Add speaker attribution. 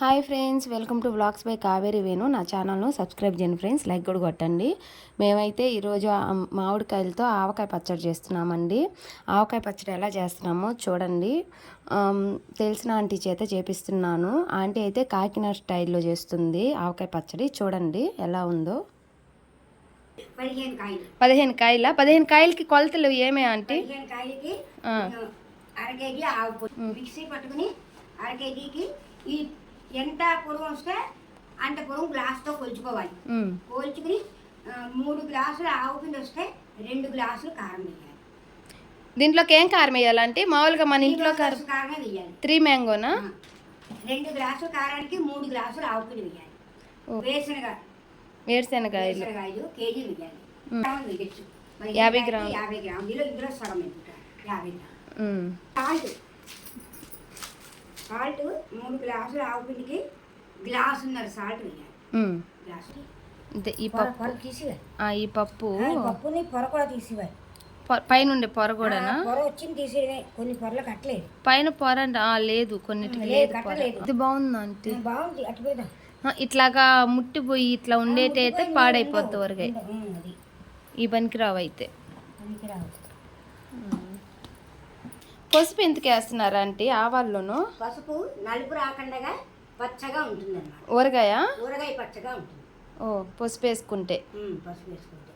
Speaker 1: Hi friends welcome to blogs by Kaveri Venu. నా ఛానల్ను subscribe చేయండి ఫ్రెండ్స్ లైక్ కూడా కొట్టండి. మేమైతే ఈరోజు మామిడికాయలతో ఆవకాయ పచ్చడి చేస్తున్నామండి. ఆవకాయ పచ్చడి ఎలా చేస్తున్నామో చూడండి. తెలిసిన ఆంటీ చేత చేపిస్తున్నాను. ఆంటీ అయితే కాకినాడ స్టైల్లో చేస్తుంది ఆవకాయ పచ్చడి. చూడండి ఎలా ఉందో.
Speaker 2: పదిహేను కాయలు.
Speaker 1: పదిహేను కాయల? పదిహేను కాయలకి కొలతలు ఏమే ఆంటీ?
Speaker 2: మిక్సీ పట్టుకుని ఈ ఎంత పొరుగు వస్తే అంత పొరుగు గ్లాస్తో కొలుచుకోవాలి. కోల్చుకుని మూడు గ్లాసులు ఆవు పిండి వస్తే రెండు గ్లాసులు కారం వేయాలి.
Speaker 1: దీంట్లోకి ఏం కారం వేయాలంటే మామూలుగా మన ఇంట్లో కారం
Speaker 2: కారమే వేయాలి.
Speaker 1: త్రీ మ్యాంగోనా.
Speaker 2: రెండు గ్లాసుల కారానికి మూడు గ్లాసులు ఆవు పిండి వేయాలి. వేరుశనగ
Speaker 1: వేరుశెనకాయలు
Speaker 2: వేరుశనగాయలు కేజీ వేయాలి. వేయచ్చు.
Speaker 1: యాభై? గ్రాములు.
Speaker 2: యాభై గ్రాములు? ఇందులో సగం యాభై గ్రాములు. సాల్ట్. సాల్ట్ మూడు గ్లాసులు ఆవు పిండికి గ్లాసున్నర సాల్ట్ వేయాలి. గ్లాసు.
Speaker 1: ఇదే ఈ పప్పు.
Speaker 2: పొర తీసివే.
Speaker 1: ఆ, ఈ పప్పు.
Speaker 2: పప్పుని పొర కూడా తీసివే.
Speaker 1: పొ- పైనుండే పొర కూడానా?
Speaker 2: పొర వచ్చింది కొన్ని పొరలు కట్టలేదు.
Speaker 1: పైన పొర అంటే లేదు కొన్నిటికి
Speaker 2: లేదు.
Speaker 1: ఇది బాగుంది ఆంటీ?
Speaker 2: బాగుంది అటు
Speaker 1: ఇట్లాగా ముట్టిపోయి ఇట్లా ఉండేటైతే పాడైపోద్ది
Speaker 2: అది.
Speaker 1: ఈ పనికిరావు అయితే.
Speaker 2: పనికి
Speaker 1: పసుపు ఎందుకు వేస్తున్నారు ఆంటీ ఆవాల్లోను?
Speaker 2: పసుపు నలుపు రాకుండా పచ్చగా ఉంటుంది
Speaker 1: ఊరగాయ?
Speaker 2: ఊరగాయ పచ్చగా ఉంటుంది.
Speaker 1: ఓ పసుపు వేసుకుంటే.
Speaker 2: పసుపు వేసుకుంటే.